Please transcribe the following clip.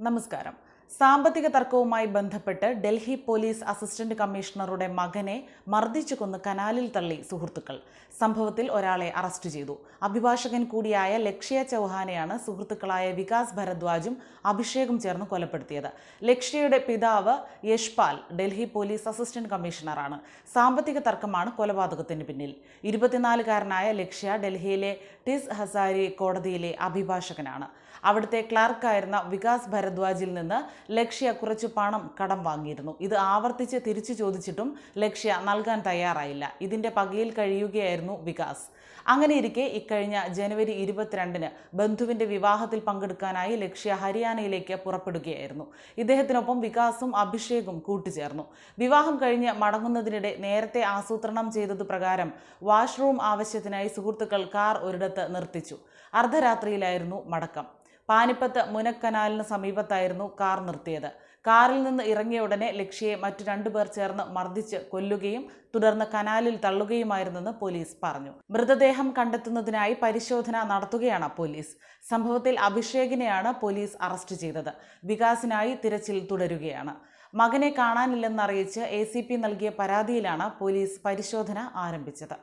നമസ്കാരം. സാമ്പത്തിക തർക്കവുമായി ബന്ധപ്പെട്ട് ഡൽഹി പോലീസ് അസിസ്റ്റന്റ് കമ്മീഷണറുടെ മകനെ മർദ്ദിച്ചു കൊന്ന് കനാലിൽ തള്ളി സുഹൃത്തുക്കൾ. സംഭവത്തിൽ ഒരാളെ അറസ്റ്റ് ചെയ്തു. അഭിഭാഷകൻ കൂടിയായ ലക്ഷ്യ ചൗഹാനെയാണ് സുഹൃത്തുക്കളായ വികാസ് ഭരദ്വാജും അഭിഷേകും ചേർന്ന് കൊലപ്പെടുത്തിയത്. ലക്ഷ്യയുടെ പിതാവ് യശ്പാൽ ഡൽഹി പോലീസ് അസിസ്റ്റന്റ് കമ്മീഷണറാണ്. സാമ്പത്തിക തർക്കമാണ് കൊലപാതകത്തിന് പിന്നിൽ. ഇരുപത്തിനാലുകാരനായ ലക്ഷ്യ ഡൽഹിയിലെ ടിസ് ഹസാരി കോടതിയിലെ അഭിഭാഷകനാണ്. അവിടുത്തെ ക്ലാർക്കായിരുന്ന വികാസ് ഭരദ്വാജിൽ നിന്ന് ലക്ഷ്യ കുറച്ച് പണം കടം വാങ്ങിയിരുന്നു. ഇത് ആവർത്തിച്ച് തിരിച്ചു ചോദിച്ചിട്ടും ലക്ഷ്യ നൽകാൻ തയ്യാറായില്ല. ഇതിന്റെ പകയിൽ കഴിയുകയായിരുന്നു വികാസ്. അങ്ങനെ ഇരിക്കെ ഇക്കഴിഞ്ഞ ജനുവരി ഇരുപത്തിരണ്ടിന് ബന്ധുവിന്റെ വിവാഹത്തിൽ പങ്കെടുക്കാനായി ലക്ഷ്യ ഹരിയാനയിലേക്ക് പുറപ്പെടുകയായിരുന്നു. ഇദ്ദേഹത്തിനൊപ്പം വികാസും അഭിഷേകും കൂട്ടുചേർന്നു. വിവാഹം കഴിഞ്ഞ് മടങ്ങുന്നതിനിടെ നേരത്തെ ആസൂത്രണം ചെയ്തത് പ്രകാരം വാഷ്റൂം ആവശ്യത്തിനായി സുഹൃത്തുക്കൾ കാർ ഒരിടത്ത് നിർത്തിച്ചു. അർദ്ധരാത്രിയിലായിരുന്നു മടക്കം. പാനിപ്പത്ത് മുനക്കനാലിന് സമീപത്തായിരുന്നു കാർ നിർത്തിയത്. കാറിൽ നിന്ന് ഇറങ്ങിയ ഉടനെ ലക്ഷ്യയെ മറ്റു രണ്ടുപേർ ചേർന്ന് മർദ്ദിച്ച് കൊല്ലുകയും തുടർന്ന് കനാലിൽ തള്ളുകയുമായിരുന്നെന്ന് പോലീസ് പറഞ്ഞു. മൃതദേഹം കണ്ടെത്തുന്നതിനായി പരിശോധന നടത്തുകയാണ് പോലീസ്. സംഭവത്തിൽ അഭിഷേകിനെയാണ് പോലീസ് അറസ്റ്റ് ചെയ്തത്. വികാസിനായി തിരച്ചിൽ തുടരുകയാണ്. മകനെ കാണാനില്ലെന്നറിയിച്ച് എ സി പി നൽകിയ പരാതിയിലാണ് പോലീസ് പരിശോധന ആരംഭിച്ചത്.